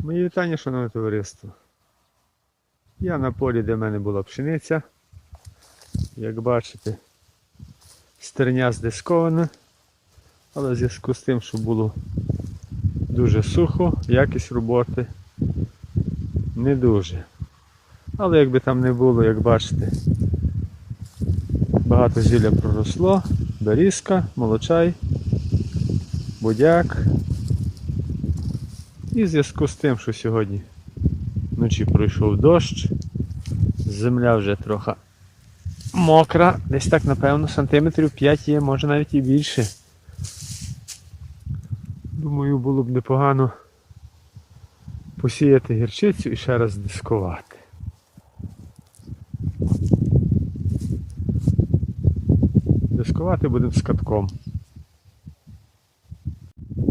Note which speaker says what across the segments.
Speaker 1: Мої вітання, шановне товариство. Я на полі, де в мене була пшениця. Як бачите, стерня здискована, але в зв'язку з тим, що було дуже сухо, якість роботи не дуже. Але якби там не було, як бачите, багато зілля проросло, берізка, молочай, будяк. І в зв'язку з тим, що сьогодні вночі пройшов дощ, земля вже трохи мокра, десь так, напевно, сантиметрів 5 є, може навіть і більше. Думаю, було б непогано посіяти гірчицю і ще раз дискувати. Дискувати будемо з катком.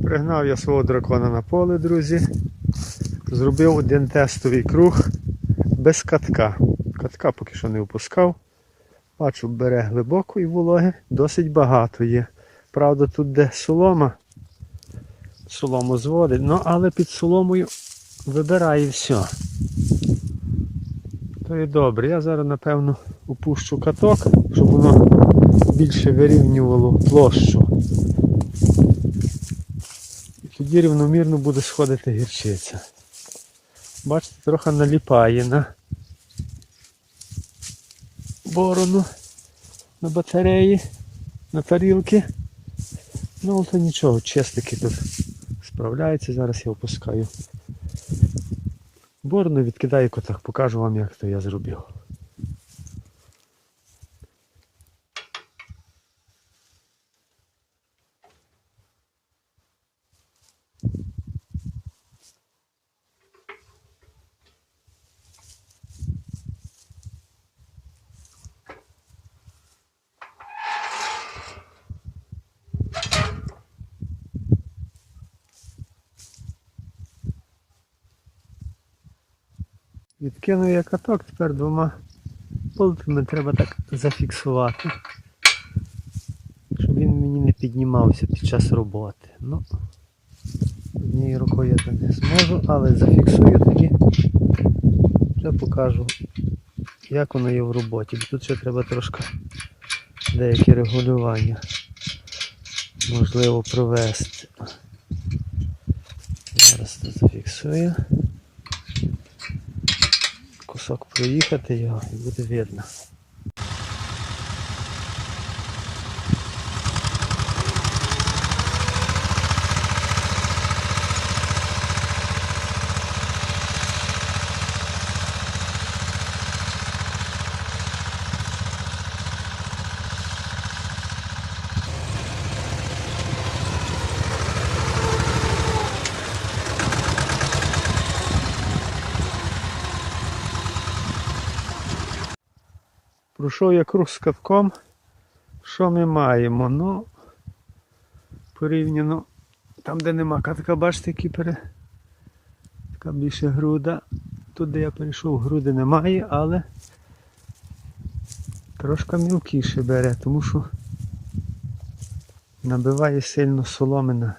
Speaker 1: Пригнав я свого дракона на поле, друзі. Зробив один тестовий круг без катка. Катка поки що не впускав. Бачу, бере глибоко і вологи, досить багато є. Правда, тут де солома, солому зводить, ну але під соломою вибирає все. То є добре. Я зараз, напевно, упущу каток, щоб воно більше вирівнювало площу. Тоді рівномірно буде сходити гірчиця. Бачите, трохи наліпає на борону, на батареї, на тарілки. Ну, то нічого, честики тут справляються. Зараз я опускаю борону, відкидаю котах, покажу вам, як то я зробив. Відкинув я каток, тепер двома болтами треба так зафіксувати, щоб він мені не піднімався під час роботи. Ну, однією рукою я так не зможу, але зафіксую тоді, вже покажу, як воно є в роботі. Бо тут ще треба трошки деякі регулювання можливо провести. Зараз це зафіксую кусок проїхати його і буде видно. Пройшов я круг з катком. Що ми маємо? Ну, порівняно там, де нема катка, бачите, які пере... така більше груда. Тут, де я перейшов, груди немає, але трошки мілкіше бере, тому що набиває сильно соломи на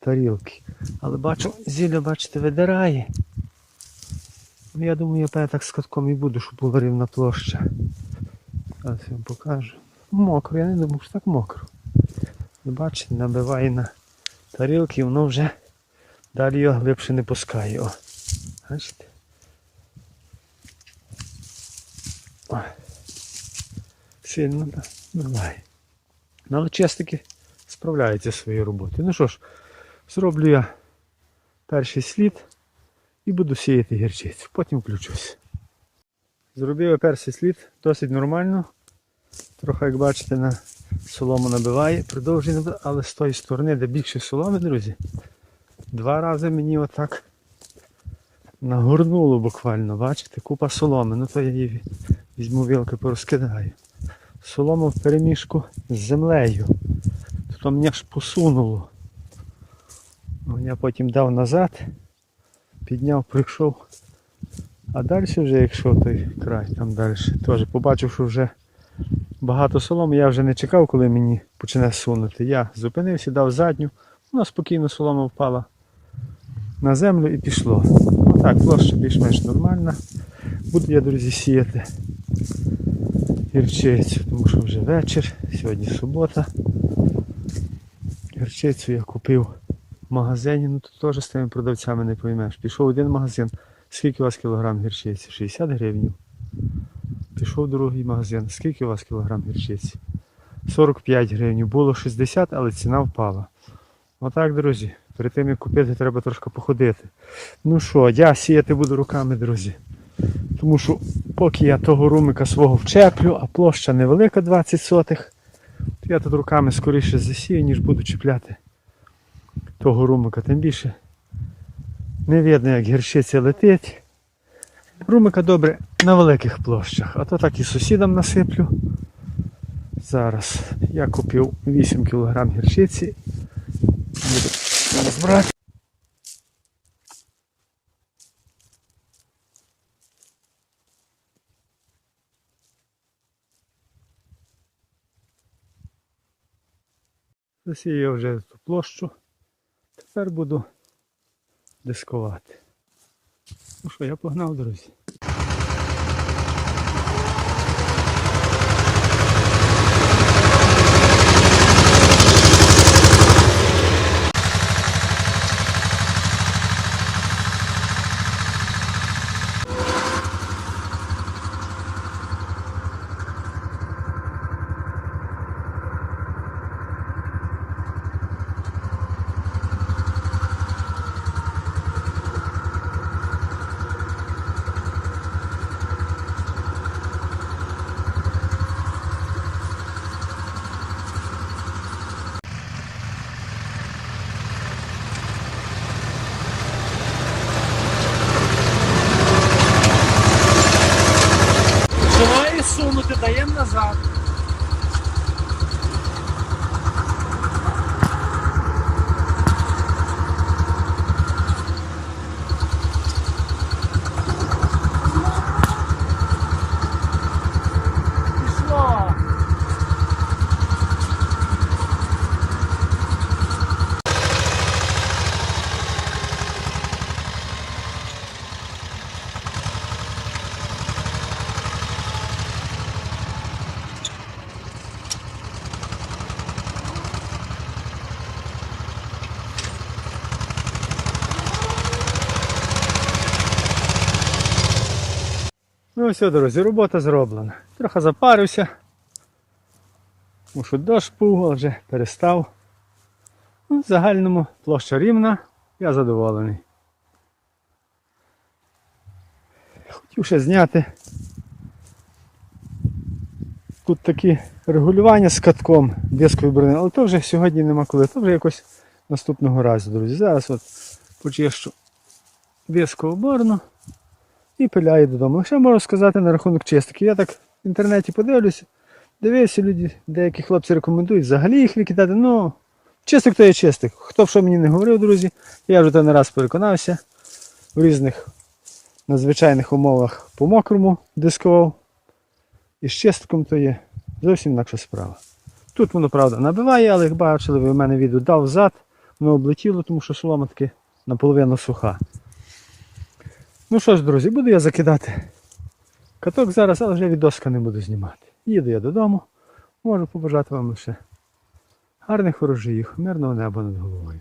Speaker 1: тарілки. Але бачу, зілля, бачите, видирає. Ну, Я думаю, я так з катком і буду, щоб була рівна площа. Зараз я вам покажу. Мокро, я не думав, що так мокро. Бачите, набиває на тарілки і воно вже далі його глибше не пускає. О. Бачите? О. Сильно набиває. Ну, але честики справляються зі своєю роботою. Ну що ж, зроблю я перший слід і буду сіяти гірчицю. Потім включусь. Зробив я перший слід досить нормально. Трохи, як бачите, на солому набиває, продовжує набивати, але з тої сторони, де більше соломи, друзі, два рази мені отак нагорнуло буквально, бачите, купа соломи. Ну то я її візьму вілки, порозкидаю. Солома в перемішку з землею. То мене аж посунуло. Ну, Я потім дав назад, підняв, прийшов. А далі вже, якщо той край там далі, теж побачив, що вже багато соломи, я вже не чекав, коли мені почне сунути. Я зупинився, дав задню, вона спокійно солома впала на землю і пішло. Отак, площа більш-менш нормальна. Буду я, друзі, сіяти гірчицю, тому що вже вечір, сьогодні субота. Гірчицю я купив в магазині, ну тут теж з тими продавцями не поймеш. Пішов один магазин, скільки у вас кілограм гірчиці? 60 гривень. Пішов в другий магазин, скільки у вас кілограм гірчиці? 45 гривень. Було 60, але ціна впала. Отак, друзі. Перед тим як купити, треба трошки походити. Ну що, я сіяти буду руками, друзі. Тому що поки я того румика свого вчеплю, а площа невелика 20 сотих, то я тут руками скоріше засію, ніж буду чіпляти того румика. Тим більше не видно, як гірчиця летить. Румика добре на великих площах, а то так і сусідам насиплю. Зараз я купив 8 кг гірчиці. Буду зараз брати. Засію я вже ту площу. Тепер буду дискувати. Ну що, я погнав, друзі. Сунути, даємо назад. Все, друзі, робота зроблена. Трохи запарився. Тому що дощ був, але вже перестав. Ну, в загальному площа рівна, я задоволений. Хотів ще зняти. Тут такі регулювання з катком дискової брони, але то вже сьогодні нема коли, то вже якось наступного разу, друзі. Зараз от почищу дискову борну і пиляю додому. Ще можу сказати на рахунок чистки. Я так в інтернеті подивлюся, дивився, люди, деякі хлопці рекомендують взагалі їх викидати. Ну, чистик то є чистик. Хто б що мені не говорив, друзі, я вже то не раз переконався в різних надзвичайних умовах по мокрому дискував. І з чистком то є зовсім інакша справа. Тут воно, правда, набиває, але як бачили, ви в мене відео дав взад, воно облетіло, тому що солома таки наполовину суха. Ну що ж, друзі, буду я закидати каток зараз, але вже відоска не буду знімати. Їду я додому. Можу побажати вам лише гарних ворожіїв, мирного неба над головою.